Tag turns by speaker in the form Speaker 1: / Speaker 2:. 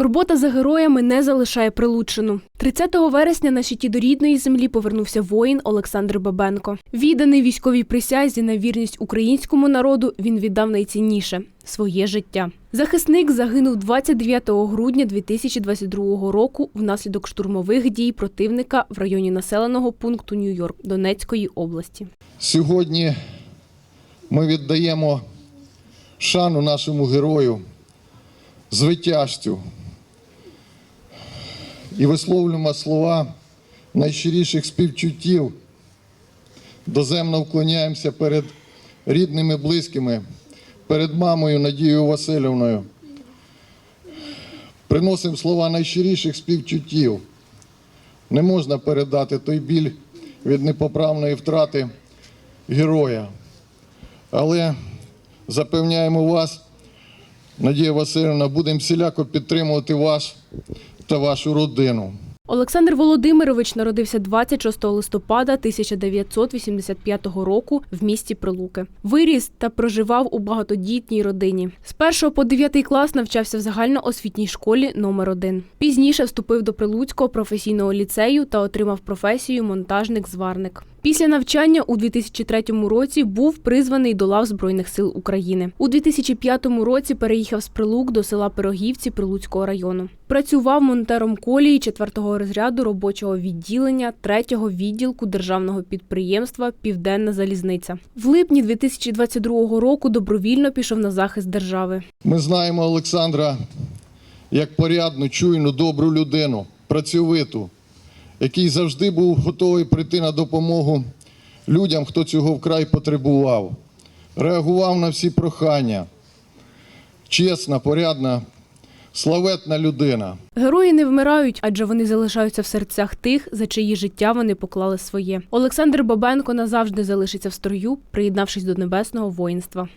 Speaker 1: Скорбота за героями не залишає Прилуччину. 30 вересня на щиті до рідної землі повернувся воїн Олександр Бабенко. Відданий військовій присязі на вірність українському народу, він віддав найцінніше своє життя. Захисник загинув 29 грудня 2022 року внаслідок штурмових дій противника в районі населеного пункту Нью-Йорк Донецької області.
Speaker 2: Сьогодні ми віддаємо шану нашому герою, звитяжцю і висловлюємо слова найщиріших співчуттів. Доземно вклоняємося перед рідними, близькими, перед мамою Надією Васильівною. Приносимо слова найщиріших співчуттів. Не можна передати той біль від непоправної втрати героя. Але запевняємо вас, Надія Васильівна, будемо всіляко підтримувати вас та вашу родину.
Speaker 1: Олександр Володимирович народився 26 листопада 1985 року в місті Прилуки. Виріс та проживав у багатодітній родині. З 1 по 9 клас навчався в загальноосвітній школі номер 1 Пізніше вступив до Прилуцького професійного ліцею та отримав професію монтажник-зварник. Після навчання у 2003 році був призваний до лав Збройних сил України. У 2005 році переїхав з Прилук до села Пирогівці Прилуцького району. Працював монтером колії 4-го розряду робочого відділення 3-го відділку державного підприємства Південна залізниця. В липні 2022 року добровільно пішов на захист держави.
Speaker 2: Ми знаємо Олександра як порядну, чуйну, добру людину, працьовиту, який завжди був готовий прийти на допомогу людям, хто цього вкрай потребував. Реагував на всі прохання. Чесна, порядна, славетна людина.
Speaker 1: Герої не вмирають, адже вони залишаються в серцях тих, за чиї життя вони поклали своє. Олександр Бабенко назавжди залишиться в строю, приєднавшись до небесного воїнства.